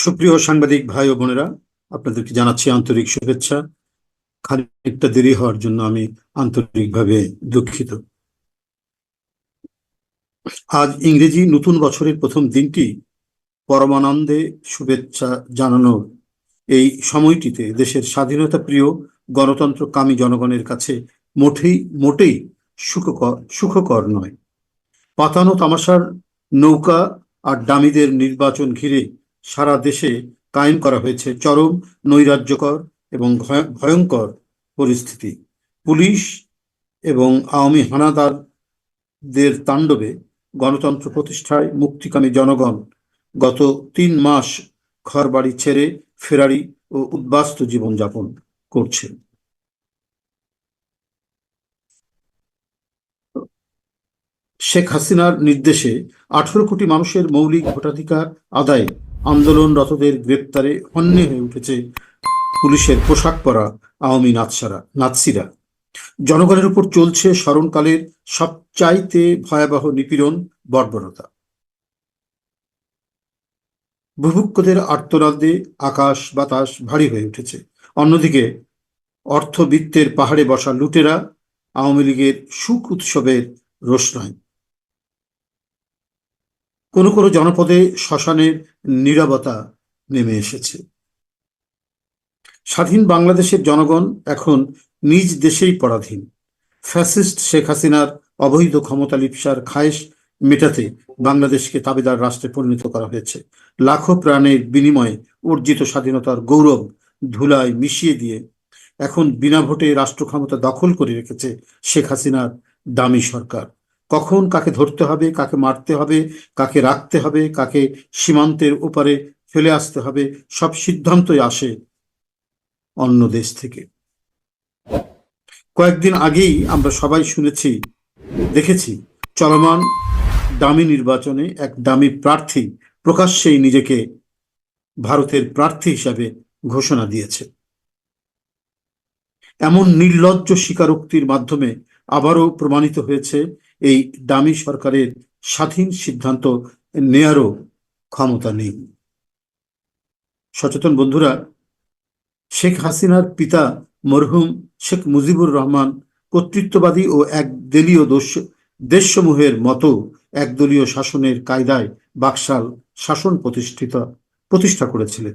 সুপ্রিয় সাংবাদিক ভাই ও বোনেরা, আপনাদেরকে জানাচ্ছি আন্তরিক শুভেচ্ছা। খানিকটা দেরি হওয়ার জন্য আমি আন্তরিকভাবে দুঃখিত। আজ ইংরেজি নতুন বছরের প্রথম দিনটি পরমানন্দে শুভেচ্ছা জানানোর এই সময়টিতে দেশের স্বাধীনতা প্রিয় গণতন্ত্রকামী জনগণের কাছে মোটেই মোটেই সুখকর সুখকর নয়। পাতানো তামাশার নৌকা আর ডামিদের নির্বাচন ঘিরে সারা দেশে কায়েম করা হয়েছে চরম নৈরাজ্যকর এবং ভয়- ভয়ঙ্কর পরিস্থিতি। পুলিশ এবং আওয়ামী হানাদারদের তাণ্ডবে গণতন্ত্র প্রতিষ্ঠায় মুক্তিকামী জনগণ গত তিন মাস ঘরবাড়ি ছেড়ে ফেরারি ও উদ্বাস্তু জীবনযাপন করছে। শেখ হাসিনার নির্দেশে আঠারো কোটি মানুষের মৌলিক ভোটাধিকার আদায়ে আন্দোলনরতদের গ্রেপ্তারে হন্যে হয়ে উঠেছে পুলিশের পোশাক পরা আওয়ামী নাৎসারা, নাৎসিরা। জনগণের উপর চলছে স্মরণকালের সবচাইতে ভয়াবহ নিপীড়ন, বর্বরতা। বুভুক্ষদের আর্তনাদে আকাশ বাতাস ভারী হয়ে উঠেছে। অন্যদিকে অর্থবিত্তের পাহাড়ে বসা লুটেরা আওয়ামী লীগের সুখ উৎসবের রোশনায় কোনো কোনো জনপদে শ্মশানের নীরবতা নেমে এসেছে। স্বাধীন বাংলাদেশের জনগণ এখন নিজ দেশেই পরাধীন। ফ্যাসিস্ট শেখ হাসিনার অবৈধ ক্ষমতা লিপসার খায়েশ মেটাতে বাংলাদেশকে তাবেদার রাষ্ট্রে পরিণত করা হয়েছে। লাখো প্রাণের বিনিময়ে অর্জিত স্বাধীনতার গৌরব ধুলায় মিশিয়ে দিয়ে এখন বিনা ভোটে রাষ্ট্র ক্ষমতা দখল করে রেখেছে শেখ হাসিনার দামি সরকার। কখন কাকে ধরতে হবে, কাকে মারতে হবে, কাকে রাখতে হবে, কাকে সীমান্তের ওপারে ফেলে আসতে হবে, সব সিদ্ধান্তই আসে অন্য দেশ থেকে। কয়েকদিন আগেই আমরা সবাই শুনেছি, দেখেছি, চলমান দামি নির্বাচনে এক দামি প্রার্থী প্রকাশ্যেই নিজেকে ভারতের প্রার্থী হিসাবে ঘোষণা দিয়েছে। এমন নির্লজ্জ স্বীকারোক্তির মাধ্যমে আবারও প্রমাণিত হয়েছে এই দামি সরকারের স্বাধীন সিদ্ধান্ত নেয়ারও ক্ষমতা নেই। সচেতন বন্ধুরা, শেখ হাসিনার পিতা মরহুম শেখ মুজিবুর রহমান কর্তৃত্ববাদী ও একদলীয় দেশসমূহের মতো একদলীয় শাসনের কায়দায় বাকশাল শাসন প্রতিষ্ঠিত প্রতিষ্ঠা করেছিলেন।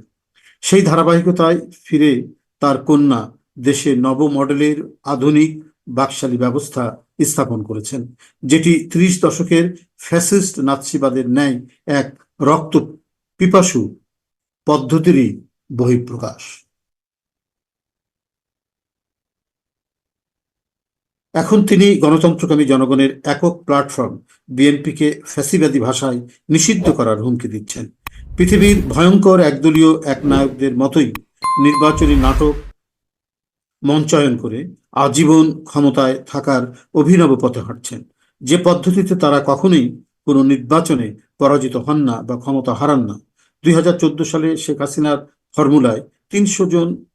সেই ধারাবাহিকতায় ফিরে তার কন্যা দেশে নব মডেলের আধুনিক বাকশালী ব্যবস্থা স্থাপন করেছেন, যেটি ত্রিশ দশকের ফ্যাসিস্ট নাৎসিবাদের ন্যায় এক রক্ত পিপাসু পদ্ধতিরই বহিঃপ্রকাশ। এখন তিনি গণতন্ত্রকামী জনগণের একক প্ল্যাটফর্ম, বিএনপিকে ফ্যাসিবাদী ভাষায় নিষিদ্ধ করার হুমকি দিচ্ছেন। পৃথিবীর ভয়ঙ্কর একদলীয় একনায়কদের মতোই নির্বাচনী নাটক মঞ্চায়ন করে আজীবন ক্ষমতায় থাকার অভিনব পথে হাঁটছেন। যে পদ্ধতিতে তারা কখনোই কোনো নির্বাচনে পরাজিত হন না বা ক্ষমতা হারান না। দুই হাজার চোদ্দ সালে শেখ হাসিনার ফর্মুলায় তিনশো জন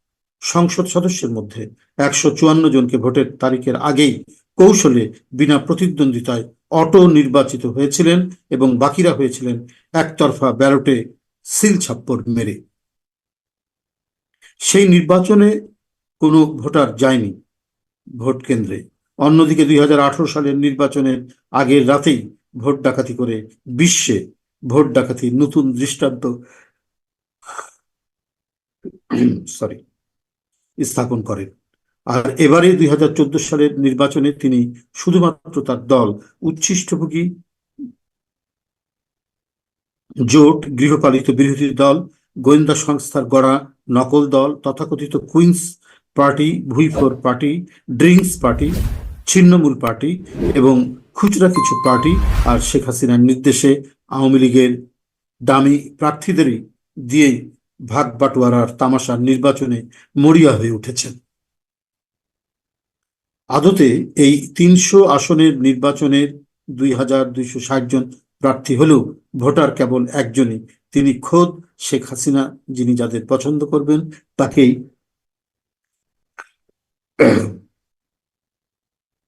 সংসদ সদস্যের মধ্যে একশো চুয়ান্ন জনকে ভোটের তারিখের আগেই কৌশলে বিনা প্রতিদ্বন্দ্বিতায় অটো নির্বাচিত হয়েছিলেন এবং বাকিরা হয়েছিলেন একতরফা ব্যালটে সিল ছাপ্পর মেরে। সেই নির্বাচনে কোনো ভোটার যায়নি ভোট কেন্দ্রে। অন্যদিকে দুই হাজার আঠারো সালের নির্বাচনের আগের রাতেই ভোট ডাকাতি করে বিশ্বে ভোট ডাকাতির নতুন দৃষ্টান্ত সরি, স্থাপন করেন। আর এবারে দুই হাজার চোদ্দ সালের নির্বাচনে তিনি শুধুমাত্র তার দল, উচ্ছিষ্টভোগী জোট, গৃহপালিত বিরোধী দল, গোয়েন্দা সংস্থার গড়া নকল দল, তথাকথিত কুইন্স পার্টি ভুইফোর পার্টি, ড্রিঙ্কস পার্টি, ছিন্নমূল পার্টি এবং খুচরা কিছু পার্টি আর শেখ হাসিনার নির্দেশে আওয়ামী লীগের দামি প্রার্থীদেরই দিয়ে ভাগ বাটোয়ারার তামাশার নির্বাচনে মরিয়া হয়ে উঠেছেন। আদতে এই তিনশো আসনের নির্বাচনের দুই হাজার দুইশো ষাট জন প্রার্থী হলেও ভোটার কেবল একজনই, তিনি খোদ শেখ হাসিনা, যিনি যাদের পছন্দ করবেন, তাকেই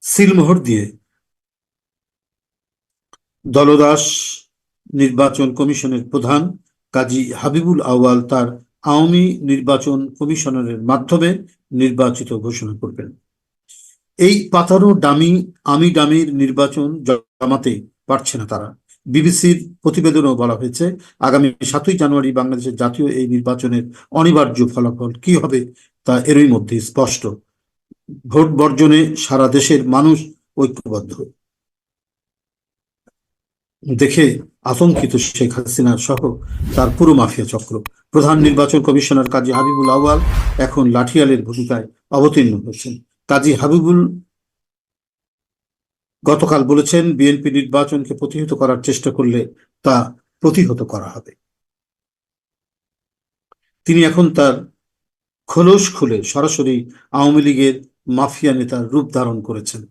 সিলমোহর দিয়ে দলদাস নির্বাচন কমিশনের প্রধান কাজী হাবিবুল আউয়াল তার আওয়ামী নির্বাচন কমিশনারের মাধ্যমে নির্বাচিত ঘোষণা করবেন। এই পাতানো ডামি, আমি ডামির নির্বাচন জমাতে পারছে না তারা। বিবিসির প্রতিবেদনেও বলা হয়েছে, আগামী সাতই জানুয়ারি বাংলাদেশের জাতীয় এই নির্বাচনের অনিবার্য ফলাফল কি হবে তা এরই মধ্যে স্পষ্ট। ভোট বর্জনে সারা দেশের মানুষ ঐক্যবদ্ধ। দেখে আতঙ্কিত শেখ হাসিনার সহ তার পুরো মাফিয়া চক্র। প্রধান নির্বাচন কমিশনার কাজী হাবিবুল আওয়াল এখন লাঠিয়ালের ভূমিকায় অবতীর্ণ হয়েছেন। কাজী হাবিবুল গতকাল বলেছেন, বিএনপি নির্বাচনকে প্রতিহত করার চেষ্টা করলে তা প্রতিহত করা হবে। তিনি এখন তার খোলস খুলে সরাসরি আওয়ামী লীগের মাফিয়া নেতার রূপ ধারণ করেছেন।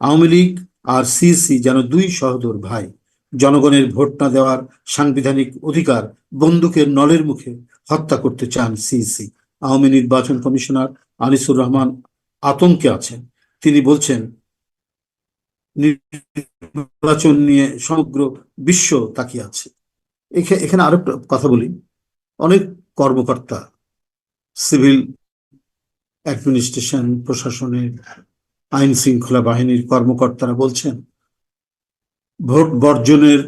আওয়ামী লীগ আর সিসি যেন দুই সহদর ভাই, জনগণের ভোট না দেওয়ার সাংবিধানিক অধিকার বন্দুকের নলের মুখে হত্যা করতে চান সিসি। আওয়ামী নির্বাচন কমিশনার আনিসুর রহমান আতঙ্কে আছেন। তিনি বলছেন, নির্বাচন নিয়ে সমগ্র বিশ্ব তাকিয়ে আছে। এখা- এখানে আরও কথা বলি। অনেক কর্মকর্তা, সিভিল অ্যাডমিনিস্ট্রেশন, প্রশাসনের আইন শৃঙ্খলা বাহিনীর কর্মকর্তারা বলছেন, ভোট বর্জনের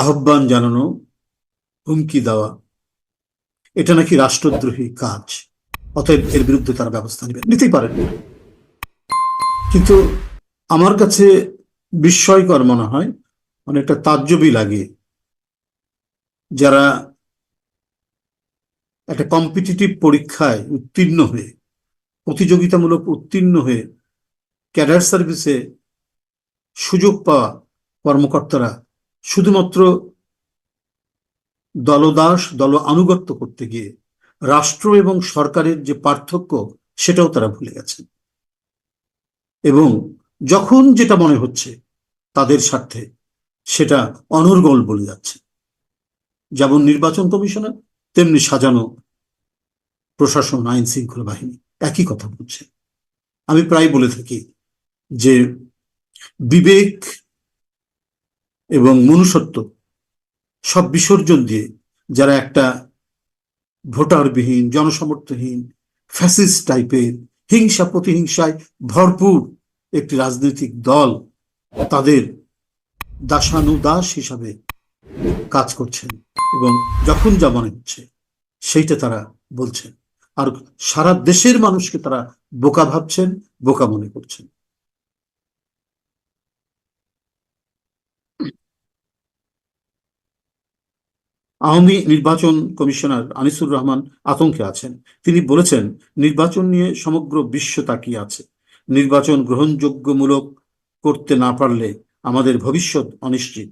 আহ্বান জানানো, হুমকি দেওয়া, এটা নাকি রাষ্ট্রদ্রোহী কাজ। অতএব এর বিরুদ্ধে তারা ব্যবস্থা নেবে নিতেই পারেন। কিন্তু আমার কাছে বিস্ময়কর মনে হয় অনেকটা তাজ্জবই লাগে, যারা একটা কম্পিটিটিভ পরীক্ষায় উত্তীর্ণ হয়ে, প্রতিযোগিতামূলক উত্তীর্ণ হয়ে ক্যাডার সার্ভিসে সুযোগ পাওয়া কর্মকর্তারা শুধুমাত্র দলদাস দল আনুগত্য করতে গিয়ে রাষ্ট্র এবং সরকারের যে পার্থক্য সেটাও তারা ভুলে গেছেন। এবং যখন যেটা মনে হচ্ছে তাদের স্বার্থে সেটা অনর্গল বলে যাচ্ছে। যেমন নির্বাচন কমিশনার, তেমনি সাজানো প্রশাসন, আইন শৃঙ্খলা বাহিনী একই কথা বলছে। আমি প্রায় বলে থাকি যে বিবেক এবং মনুষ্যত্ব সব বিসর্জন দিয়ে যারা একটা ভোটারবিহীন জনসমর্থহীন ফ্যাসিস্ট টাইপের হিংসা প্রতিহিংসায় ভরপুর একটি রাজনৈতিক দল তাদের দাসানুদাস হিসাবে কাজ করছেন এবং যখন যা মনে হচ্ছে সেইটা তারা বলছেন। আর সারা দেশের মানুষকে তারা বোকা ভাবছেন, বোকা মনে করছেন। আওয়ামী নির্বাচন কমিশনার আনিসুর রহমান আতঙ্কে আছেন। তিনি বলেছেন, নির্বাচন নিয়ে সমগ্র বিশ্ব তাকিয়ে আছে। নির্বাচন গ্রহণযোগ্যমূলক করতে না পারলে আমাদের ভবিষ্যৎ অনিশ্চিত।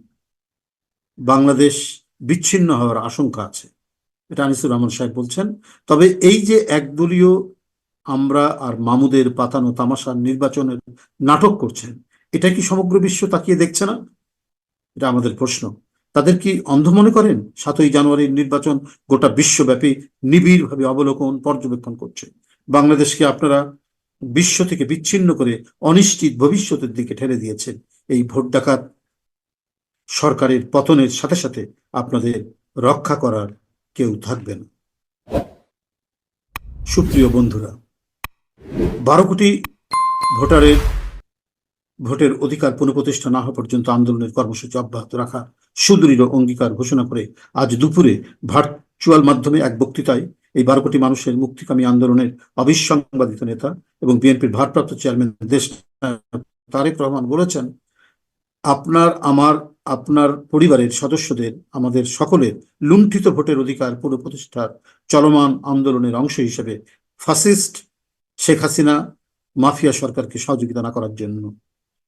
বাংলাদেশ বিচ্ছিন্ন হওয়ার আশঙ্কা আছে। এটা আনিসুর রহমান সাহেব বলছেন। তবে এই যে একদলীয় আমরা আর মামুদের পাতানো তামাশার নির্বাচনের নাটক করছেন, এটা কি সমগ্র বিশ্ব তাকিয়ে দেখছে না? এটা আমাদের প্রশ্ন। তাদের কি অন্ধ মনে করেন? সাতই জানুয়ারির নির্বাচন গোটা বিশ্বব্যাপী নিবিড়ভাবে অবলোকন, পর্যবেক্ষণ করছে। বাংলাদেশকে আপনারা বিশ্ব থেকে বিচ্ছিন্ন করে অনিশ্চিত ভবিষ্যতের দিকে ঠেলে দিয়েছেন। এই ভোট ডাকাত সরকারের পতনের সাথে সাথে আপনাদের রক্ষা করার কেউ থাকবে না। সুপ্রিয় বন্ধুরা, বারো কোটি ভোটারের, ভোটের অধিকার পুনঃপ্রতিষ্ঠা না হওয়া পর্যন্ত আন্দোলনের কর্মসূচি অব্যাহত রাখা সুদৃঢ় অঙ্গীকার ঘোষণা করে আজ দুপুরে ভার্চুয়াল মাধ্যমে এক বক্তৃতায় এই বারো কোটি মানুষের মুক্তিকামী আন্দোলনের অবিসংবাদিত নেতা এবং বিএনপির ভারপ্রাপ্ত চেয়ারম্যান দেশ তারেক রহমান বলেছেন, আপনার, আমার আপনার পরিবারের সদস্যদের, আমাদের সকলের লুণ্ঠিত ভোটের অধিকার পুনঃপ্রতিষ্ঠার চলমান আন্দোলনের অংশ হিসেবে ফাসিস্ট শেখ হাসিনা মাফিয়া সরকারকে সহযোগিতা না করার জন্য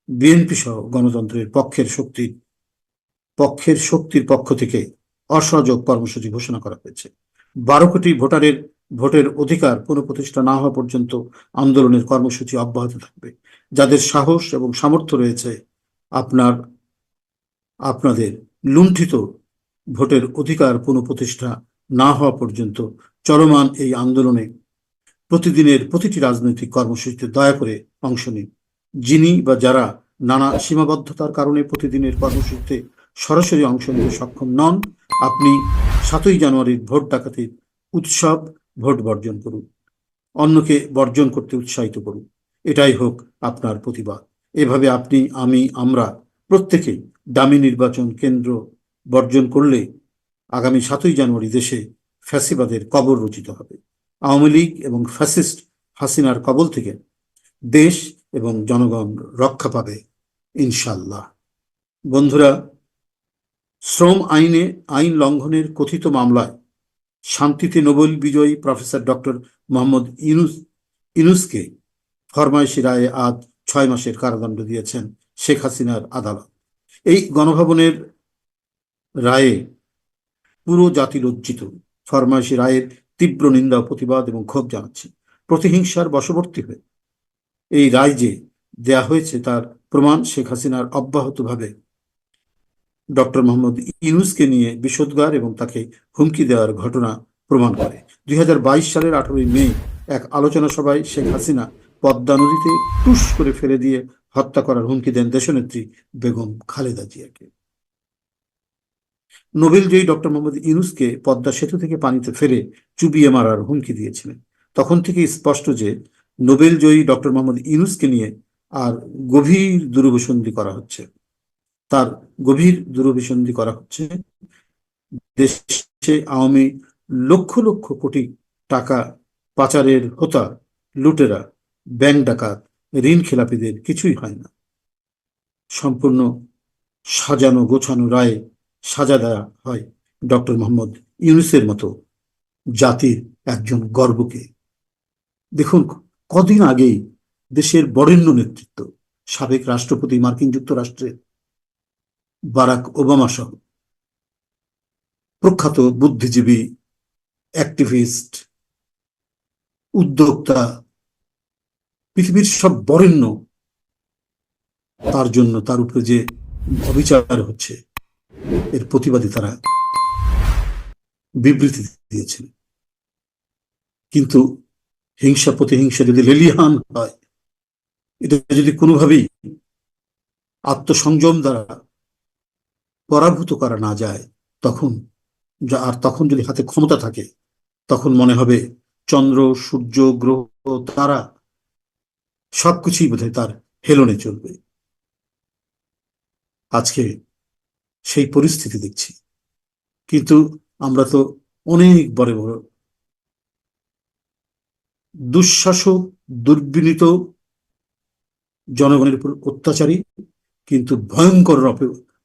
বিএনপি সহ গণতন্ত্রের পক্ষের শক্তির পক্ষের শক্তির পক্ষ থেকে অসহযোগ কর্মসূচি ঘোষণা করা হয়েছে। বারো কোটি ভোটারের ভোটের অধিকার পুনঃপ্রতিষ্ঠা না হওয়া পর্যন্ত আন্দোলনের কর্মসূচি অব্যাহত থাকবে। যাদের সাহস এবং সামর্থ্য রয়েছে, আপনার আপনাদের লুণ্ঠিত ভোটের অধিকার পুনঃপ্রতিষ্ঠা না হওয়া পর্যন্ত চলমান এই আন্দোলনে প্রতিদিনের প্রতিটি রাজনৈতিক কর্মসূচিতে দয়া করে অংশ নিন। যিনি বা যারা নানা সীমাবদ্ধতার কারণে প্রতিদিনের কর্মসূচিতে সরাসরি অংশ নিতে সক্ষম নন, আপনি সাতই জানুয়ারির ভোট ডাকাতির উৎসব ভোট বর্জন করুন। অন্যকে বর্জন করতে উৎসাহিত করুন। এটাই হোক আপনার প্রতিবাদ। এভাবে আপনি, আমি, আমরা প্রত্যেকেই দামি নির্বাচন কেন্দ্র বর্জন করলে আগামী সাতই জানুয়ারি দেশে ফ্যাসিবাদের কবর রচিত হবে। আওয়ামী লীগ এবং ফ্যাসিস্ট হাসিনার কবল থেকে দেশ এবং জনগণ রক্ষা পাবে ইনশাল্লাহ বন্ধুরা, শ্রম আইনে আইন লঙ্ঘনের কথিত মামলায় শান্তিতে নোবেল বিজয়ী প্রফেসর ডক্টর মোহাম্মদ ইনুস ইউনুসকে ফরমাইশি রায়ে আজ ছয় মাসের কারাদণ্ড দিয়েছেন শেখ হাসিনার আদালত। এই গণভবনের রায়ে পুরো জাতি লজ্জিত। ফরমাইশি রায়ের তীব্র নিন্দা, প্রতিবাদ এবং ক্ষোভ জানাচ্ছে। প্রতিহিংসার বশবর্তী হয়ে এই রায় যে দেয়া হয়েছে তার প্রমাণ শেখ হাসিনার অব্যাহতভাবে ডক্টর মোহাম্মদ ইউনুসকে নিয়ে বিষোদ্গার এবং তাকে হুমকি দেওয়ার ঘটনা প্রমাণ করে। দুই হাজার বাইশ সালের আঠারোই মে এক আলোচনা সভায় শেখ হাসিনা পদ্মা নদীতে টুস করে ফেলে দিয়ে হত্যা করার হুমকি দেন দেশনেত্রী বেগম খালেদা জিয়াকে। নোবেলজয়ী ডক্টর মোহাম্মদ ইউনুসকে পদ্মা সেতু থেকে পানিতে ফেলে চুবিয়ে মারার হুমকি দিয়েছিলেন। তখন থেকে স্পষ্ট যে নোবেলজয়ী ডক্টর মোহাম্মদ ইউনুসকে নিয়ে আর গভীর দুরভিসন্ধি করা হচ্ছে। তার গভীর দুরভিসন্ধি করা হচ্ছে দেশে আওয়ামী লক্ষ লক্ষ কোটি টাকা পাচারের হোতা, লুটেরা, ব্যাংক ডাকাত ঋণ খেলাপিদের কিছুই হয় না। সম্পূর্ণ সাজানো গোছানো রায়ে সাজা দেওয়া হয় ডক্টর মোহাম্মদ ইউনুসের মতো জাতির একজন গর্বকে। দেখুন, কদিন আগেই দেশের বরেণ্য নেতৃত্ব, সাবেক রাষ্ট্রপতি, মার্কিন যুক্তরাষ্ট্রের বারাক ওবামা সহ প্রখ্যাত বুদ্ধিজীবী, অ্যাক্টিভিস্ট, উদ্যোক্তা পৃথিবীর সব বরেণ্য তার জন্য তার উপরে যে অবিচার হচ্ছে, এর প্রতিবাদে তারা বিবৃতি দিয়েছেন। কিন্তু হিংসা প্রতিহিংসা যদি লেলিহান হয়, এটা যদি কোনোভাবেই আত্মসংযম দ্বারা পরাভূত করা না যায়, তখন আর তখন যদি হাতে ক্ষমতা থাকে, তখন মনে হবে চন্দ্র, সূর্য, গ্রহ, তারা সবকিছুই বোধহয় তার হেলনে চলবে। আজকে সেই পরিস্থিতি দেখছি। কিন্তু আমরা তো অনেক বড় বড় দুঃশাসক, দুর্বিনীত জনগণের উপর অত্যাচারী, কিন্তু ভয়ঙ্কর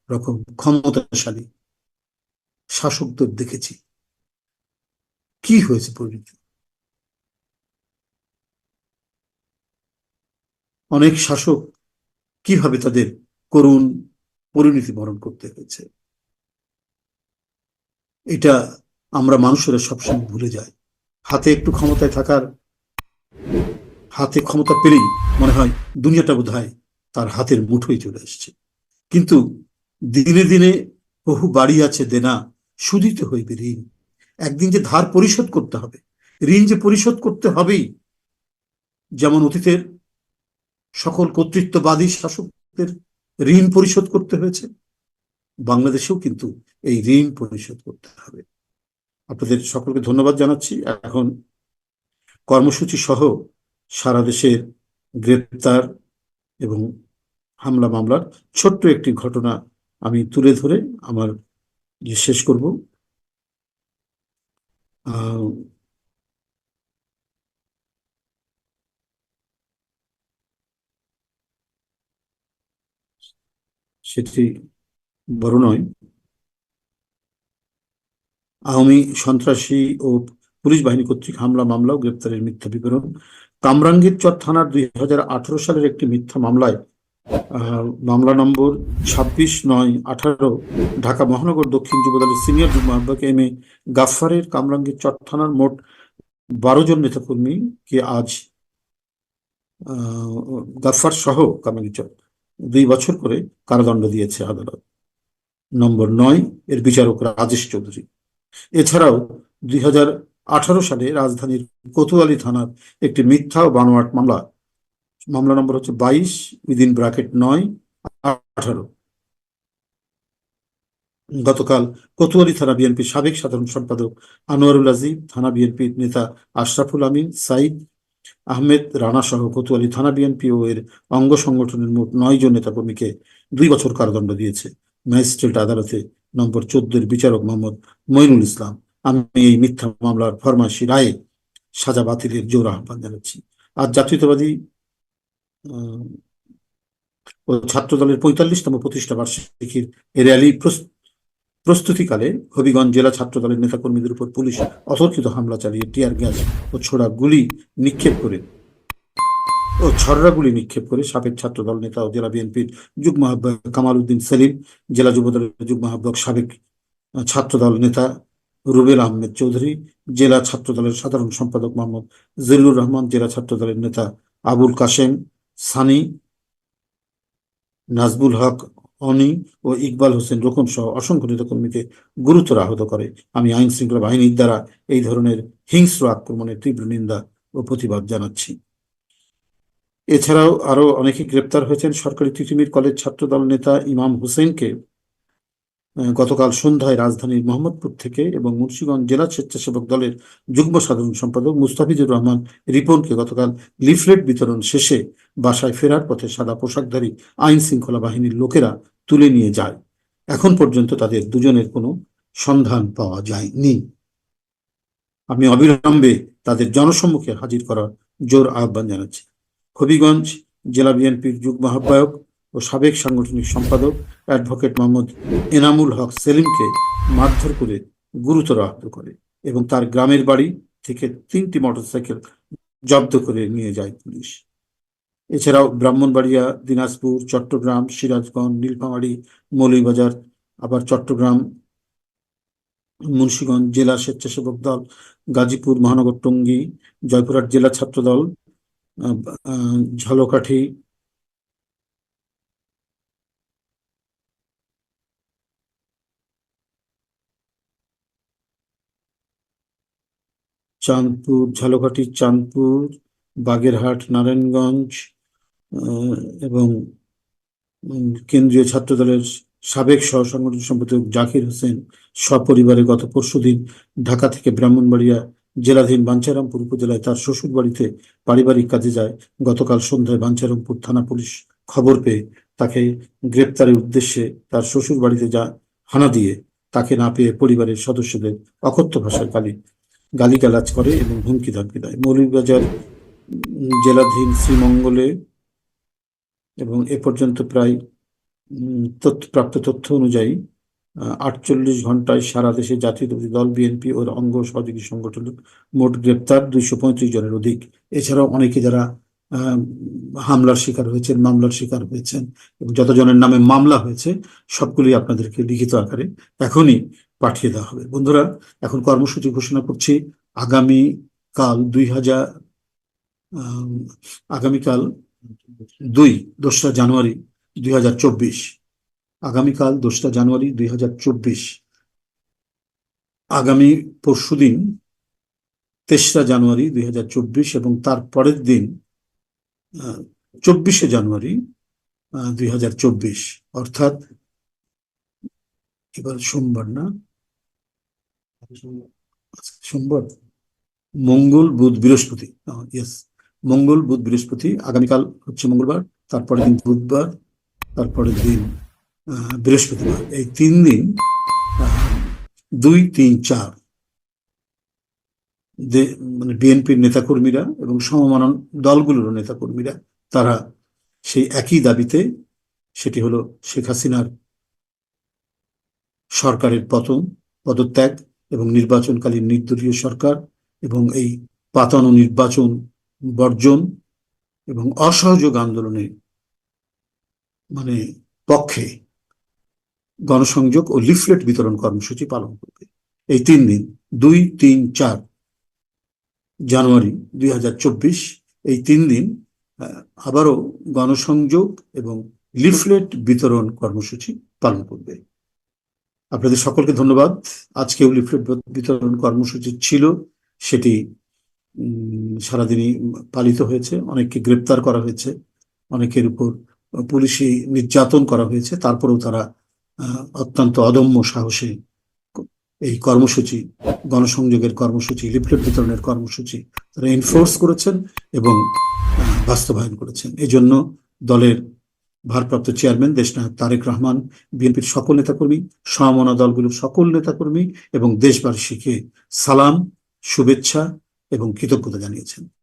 রকম ক্ষমতাশালী শাসকদের দেখেছি। কি হয়েছে পরিণতি? অনেক শাসক কীভাবে তাদের করুণ পরিণতি বরণ করতে হয়েছে? এটা আমরা মানুষেরা সবসময় ভুলে যাই। হাতে একটু ক্ষমতায় থাকার, হাতে ক্ষমতা পেলেই মনে হয় দুনিয়াটা বোধ তার হাতের মুঠোই চলে এসছে কিন্তু দিনে দিনে বহু বাড়ি আছে দেনা সুদিতে হইবে ঋণ একদিন যে ধার পরিশোধ করতে হবে, ঋণ যে পরিশোধ করতে হবেই, যেমন অতীতের সকল কর্তৃত্ববাদী শাসকদের ঋণ পরিশোধ করতে হয়েছে। বাংলাদেশেও কিন্তু এই ঋণ পরিশোধ করতে হবে। আপনাদের সকলকে ধন্যবাদ জানাচ্ছি। এখন কর্মসূচি সহ সারা দেশের গ্রেপ্তার এবং হামলা মামলার ছোট্ট একটি ঘটনা আমি তুলে ধরে আমার শেষ করব। সেটি বড় নয়। আওয়ামী সন্ত্রাসী ও পুলিশ বাহিনী কর্তৃক হামলা মামলা ও গ্রেপ্তারের মিথ্যা বিবরণ। কামরাঙ্গীর চর থানার দুই হাজার আঠারো সালের একটি মিথ্যা মামলায় মামলা নম্বর ছাব্বিশ নয় আঠারো, ঢাকা মহানগর দক্ষিণ যুবদলের সিনিয়র যুগ্ম আহ্বায়ক এম এ গাফফারের কামরাঙ্গীর চর থানার মোট বারো জন নেতাকর্মীকে আজ গাফফার সহ কামরাঙ্গীর চর। দুই বছর করে কারাদণ্ড দিয়েছে আদালত। নম্বর নয়, এর বিচারক রাজেশ চৌধুরী। এছাড়াও দুই সালে রাজধানীর কোতোয়ালি থানার একটি মিথ্যা ও বানোয়াট মামলা মামলা নম্বর হচ্ছে বাইশ, উইদিন ব্রাকেট নয়, আঠারো। গতকাল কোতোয়ালি থানা বিএনপির সাবেক সাধারণ সম্পাদক আনোয়ারুল আজিম থানা বিএনপির নেতা আশরাফুল আমিন, সাইদ আহমেদ রানা সহ কোতোয়ালি থানা বিএনপি ও এর অঙ্গ সংগঠনের মোট নয় জন নেতাকর্মীকে দুই বছর কারাদণ্ড দিয়েছে। ম্যাজিস্ট্রেট আদালতে নম্বর চোদ্দের বিচারক মোহাম্মদ মইনুল ইসলাম। আমি এই মিথ্যা মামলার ফরমাসি রায়ে সাজা বাতিলের জোর আহ্বান জানাচ্ছি। আজ জাতীয়তাবাদী ও ছাত্রদলের পঁয়তাল্লিশতম প্রতিষ্ঠা বার্ষিকীর র্যালি প্রস্তুতিকালে হবিগঞ্জ জেলা ছাত্রদলের নেতাকর্মীদের উপর পুলিশ অতর্কিত হামলা চালিয়ে টিয়ার গ্যাস ও ছোড়া গুলি নিক্ষেপ করে ও ছড়রা গুলি নিক্ষেপ করে সাবেক ছাত্রদল নেতা ও জেলা বিএনপির যুগ্ম আহ্বায়ক কামাল উদ্দিন সেলিম, জেলা যুবদলের যুগ্ম আহ্বায়ক সাবেক ছাত্রদল নেতা রুবেল আহমেদ চৌধুরী, জেলা ছাত্রদলের সাধারণ সম্পাদক মোহাম্মদ জলিলুর রহমান, জেলা ছাত্রদলের নেতা আবুল কাশেম সানি নাজবুল হক অনি ও ইকবাল হোসেন রোকন সহ অসংখ্য নেতাকর্মীকে গুরুতর আহত করে। আমি আইন শৃঙ্খলা বাহিনীর দ্বারা এই ধরনের হিংস্র আক্রমণের তীব্র নিন্দা ও প্রতিবাদ জানাচ্ছি। এছাড়াও আরও অনেকে গ্রেপ্তার হয়েছেন সরকারি তিতুমির কলেজ ছাত্রদল নেতা ইমাম হোসেনকে। গতকাল সন্ধ্যায় রাজধানীর মোহাম্মদপুর থেকে এবং মুন্সিগঞ্জ জেলা স্বেচ্ছাসেবক দলের যুগ্ম সাধারণ সম্পাদক মুস্তাফিজুর রহমান রিপনকে গতকাল লিফলেট বিতরণ শেষে বাসায় ফেরার পথে সাদা পোশাকধারী আইন শৃঙ্খলা বাহিনীর লোকেরা তুলে নিয়ে যায়। এখন পর্যন্ত তাদের দুজনের কোনো সন্ধান পাওয়া যায়নি। আমি অবিলম্বে তাদের জনসম্মুখে হাজির করার জোর আহ্বান জানাচ্ছি। হবিগঞ্জ জেলা বিএনপির যুগ্ম আহ্বায়ক ও সাবেক সাংগঠনিক সম্পাদক অ্যাডভোকেট মোহাম্মদ এনামুল হক সেলিমকে মারধর করে গুরুতর আহত করে এবং তার গ্রামের বাড়ি থেকে তিনটি মোটরসাইকেল জব্দ করে নিয়ে যায় পুলিশ। এছাড়াও ব্রাহ্মণবাড়িয়া দিনাজপুর চট্টগ্রাম সিরাজগঞ্জ নীলফামারী মৌলভীবাজার আবার চট্টগ্রাম মুন্সীগঞ্জ জেলা স্বেচ্ছাসেবক দল গাজীপুর মহানগর টঙ্গী জয়পুরহাট জেলা ছাত্র দল আহ, আহ, ঝালকাঠি চাঁদপুর, ঝালকাঠি, চাঁদপুর, বাগেরহাট, নারায়ণগঞ্জ এবং কেন্দ্রীয় ছাত্রদলের সাবেক সহ সংগঠন সম্পাদক জাকির হোসেন সপরিবারে গত পরশুদিন ঢাকা থেকে ব্রাহ্মণবাড়িয়া জেলাধীন বাঞ্ছারামপুর উপজেলায় তার শ্বশুর বাড়িতে পারিবারিক কাজে যায়। গতকাল সন্ধ্যায় বাঞ্ছারামপুর থানা পুলিশ খবর পেয়ে তাকে গ্রেপ্তারের উদ্দেশ্যে তার শ্বশুর বাড়িতে যা হানা দিয়ে তাকে না পেয়ে পরিবারের সদস্যদের অকথ্য ভাষায় গালি গালিগালাজ করে এবং হুমকি ধামকি দেয়। মৌলভীবাজার উম, জেলাধীন শ্রীমঙ্গলে এবং এ পর্যন্ত প্রায় তথ্য প্রাপ্ত তথ্য অনুযায়ী আটচল্লিশ ঘন্টায় সারা দেশে জাতীয়তাবাদী দল বিএনপি ও অঙ্গ সহযোগী সংগঠন মোট গ্রেপ্তার দুইশো পঁয়ত্রিশ জনের অধিক। এছাড়াও অনেকে যারা হামলার শিকার হয়েছেন মামলার শিকার হয়েছেন এবং যতজনের নামে মামলা হয়েছে সবগুলি আপনাদেরকে লিখিত আকারে। এখনই পাঠিয়ে দেওয়া হবে। বন্ধুরা, এখন কর্মসূচি ঘোষণা করছি। আগামী কাল দুই হাজার আগামীকাল দুই দোসরা জানুয়ারি দুই হাজার চব্বিশ। আগামীকাল দোসরা জানুয়ারি দুই হাজার চব্বিশ। আগামী পরশুদিন তেসরা জানুয়ারি দুই হাজার চব্বিশ এবং তার পরের দিন চব্বিশে জানুয়ারি দুই হাজার চব্বিশ। অর্থাৎ, এবার সোমবার না সোমবার, মঙ্গল, বুধ, বৃহস্পতি ইয়েস মঙ্গল, বুধ, বৃহস্পতি, আগামীকাল হচ্ছে মঙ্গলবার, তারপরের দিন বুধবার, তারপরের দিন বৃহস্পতিবার। এই তিন দিন দুই, তিন, চার মানে বিএনপির নেতাকর্মীরা এবং সমমানন দলগুলোর নেতাকর্মীরা, তারা সেই একই দাবিতে, সেটি হলো শেখ হাসিনার সরকারের পতন, পদত্যাগ এবং নির্বাচনকালীন নির্দলীয় সরকার এবং এই পাতানো নির্বাচন বর্জন এবং অসহযোগ আন্দোলনে মানে পক্ষে গণসংযোগ ও লিফলেট বিতরণ কর্মসূচি পালন করবে। এই তিন দিন, দুই, তিন, চার জানুয়ারি দুই হাজার চব্বিশ, এই তিন দিন আবারও গণসংযোগ এবং লিফলেট বিতরণ কর্মসূচি পালন করবে। আপনাদের সকলকে ধন্যবাদ। আজকেও লিফলেট বিতরণ কর্মসূচি ছিল, সেটি সারাদিনই পালিত হয়েছে। অনেককে গ্রেপ্তার করা হয়েছে, অনেকের উপর পুলিশি নির্যাতন করা হয়েছে। তারপরেও তারা অত্যন্ত অদম্য সাহসে এই কর্মসূচি, গণসংযোগের কর্মসূচি লিফলেট বিতরণের কর্মসূচি তারা এনফোর্স করেছেন এবং বাস্তবায়ন করেছেন। এই জন্য দলের ভারপ্রাপ্ত চেয়ারম্যান দেশনায়ক তারেক রহমান, বিএনপির সকল নেতাকর্মী, সমমনা দলগুলোর সকল নেতাকর্মী এবং দেশবাসীকে সালাম, শুভেচ্ছা এবং কৃতজ্ঞতা জানিয়েছেন।